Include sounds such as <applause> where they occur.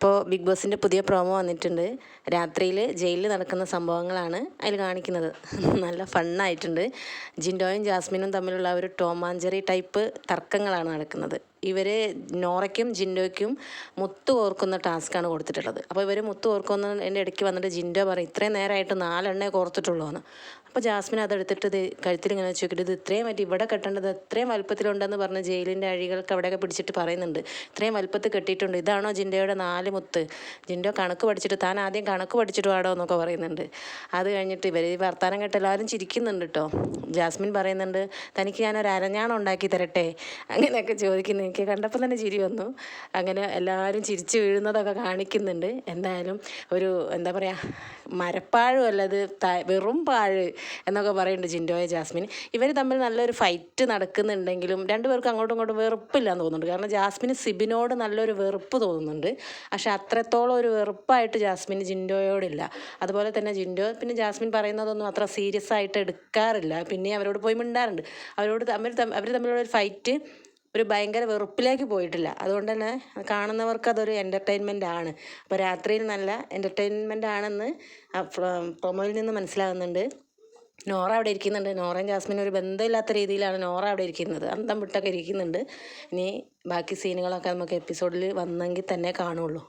ഇപ്പോൾ ബിഗ് ബോസിന്റെ പുതിയ പ്രോമോ വന്നിട്ടുണ്ട്. രാത്രിയിൽ ജയിലിൽ നടക്കുന്ന സംഭവങ്ങളാണ് അതിൽ കാണിക്കുന്നത്. <laughs> നല്ല ഫണ്ണായിട്ടുണ്ട്. ജിൻഡോയും ജാസ്മിനും തമ്മിലുള്ള ഒരു ടോമാഞ്ചറി ടൈപ്പ് തർക്കങ്ങളാണ് നടക്കുന്നത്. ഇവർ നോറയ്ക്കും ജിൻഡോയ്ക്കും മുത്ത് കോർക്കുന്ന ടാസ്ക്കാണ് കൊടുത്തിട്ടുള്ളത്. അപ്പോൾ ഇവർ മുത്ത് കോർക്കുന്നതിന്റെ ഇടയ്ക്ക് വന്നിട്ട് ജിൻഡോ പറയും ഇത്രയും നേരമായിട്ട് നാലെണ്ണേ കോർത്തിട്ടുള്ളൂ എന്ന്. അപ്പോൾ ജാസ്മിൻ അതെടുത്തിട്ട് കഴുത്തിൽ ഇങ്ങനെ വെച്ച് നോക്കിയിട്ട് ഇത് ഇത്രയും പറ്റി ഇവിടെ കെട്ടേണ്ടത് ഇത്രയും വലുപ്പത്തിലുണ്ടെന്ന് പറഞ്ഞ് ജയിലിന്റെ അഴികൾക്ക് അവിടെയൊക്കെ പിടിച്ചിട്ട് പറയുന്നുണ്ട്. ഇത്രയും വലുപ്പത്തിൽ കെട്ടിയിട്ടുണ്ട്. ഇതാണോ ജിൻഡോയുടെ നാല് മുത്ത്? ജിൻഡോ കണക്ക് പഠിച്ചിട്ട് താൻ ആദ്യം കണക്ക് പഠിച്ചിട്ട് വാടോ എന്നൊക്കെ പറയുന്നുണ്ട്. അത് കഴിഞ്ഞിട്ട് ഇവർ ഈ വർത്താനം കേട്ട് എല്ലാവരും ചിരിക്കുന്നുണ്ട് കേട്ടോ ജാസ്മിൻ പറയുന്നുണ്ട് തനിക്ക് ഞാനൊരു അരഞ്ഞാണം ഉണ്ടാക്കി തരട്ടെ? അങ്ങനെയൊക്കെ ചോദിക്കുന്നു എനിക്ക് കണ്ടപ്പോൾ തന്നെ ചിരി വന്നു. അങ്ങനെ എല്ലാവരും ചിരിച്ചു വീഴുന്നതൊക്കെ കാണിക്കുന്നുണ്ട്. എന്തായാലും ഒരു എന്താ പറയുക മരപ്പാഴും അല്ലത് വെറും പാഴ് എന്നൊക്കെ പറയുന്നുണ്ട് ജിൻഡോയെ ജാസ്മിൻ. ഇവർ തമ്മിൽ നല്ലൊരു ഫൈറ്റ് നടക്കുന്നുണ്ടെങ്കിലും രണ്ടുപേർക്കും അങ്ങോട്ടും ഇങ്ങോട്ടും വെറുപ്പില്ലാന്ന് തോന്നുന്നുണ്ട്. കാരണം ജാസ്മിന് സിബിനോട് നല്ലൊരു വെറുപ്പ് തോന്നുന്നുണ്ട്. പക്ഷെ അത്രത്തോളം ഒരു വെറുപ്പായിട്ട് ജാസ്മിന് ജിൻഡോയോടില്ല. അതുപോലെ തന്നെ ജിൻഡോ പിന്നെ ജാസ്മിൻ പറയുന്നതൊന്നും അത്ര സീരിയസ് ആയിട്ട് എടുക്കാറില്ല. പിന്നെ അവരോട് പോയി മിണ്ടാറുണ്ട്. അവരോട് തമ്മിൽ അവർ തമ്മിലുള്ള ഒരു ഫൈറ്റ് ഒരു ഭയങ്കര വെറുപ്പിലേക്ക് പോയിട്ടില്ല. അതുകൊണ്ട് തന്നെ കാണുന്നവർക്ക് അതൊരു എന്റർടൈൻമെന്റ് ആണ്. അപ്പോൾ രാത്രിയിൽ നല്ല എന്റർടൈൻമെന്റ് ആണെന്ന് പ്രൊമോയിൽ നിന്ന് മനസ്സിലാകുന്നുണ്ട്. നോറ അവിടെ ഇരിക്കുന്നുണ്ട്. നോറയും ജാസ്മിനും ഒരു ബന്ധമില്ലാത്ത രീതിയിലാണ് നോറ അവിടെ ഇരിക്കുന്നത്. അന്തം വിട്ടൊക്കെ ഇരിക്കുന്നുണ്ട്. ഇനി ബാക്കി സീനുകളൊക്കെ നമുക്ക് എപ്പിസോഡിൽ വന്നെങ്കിൽ തന്നെ കാണുള്ളൂ.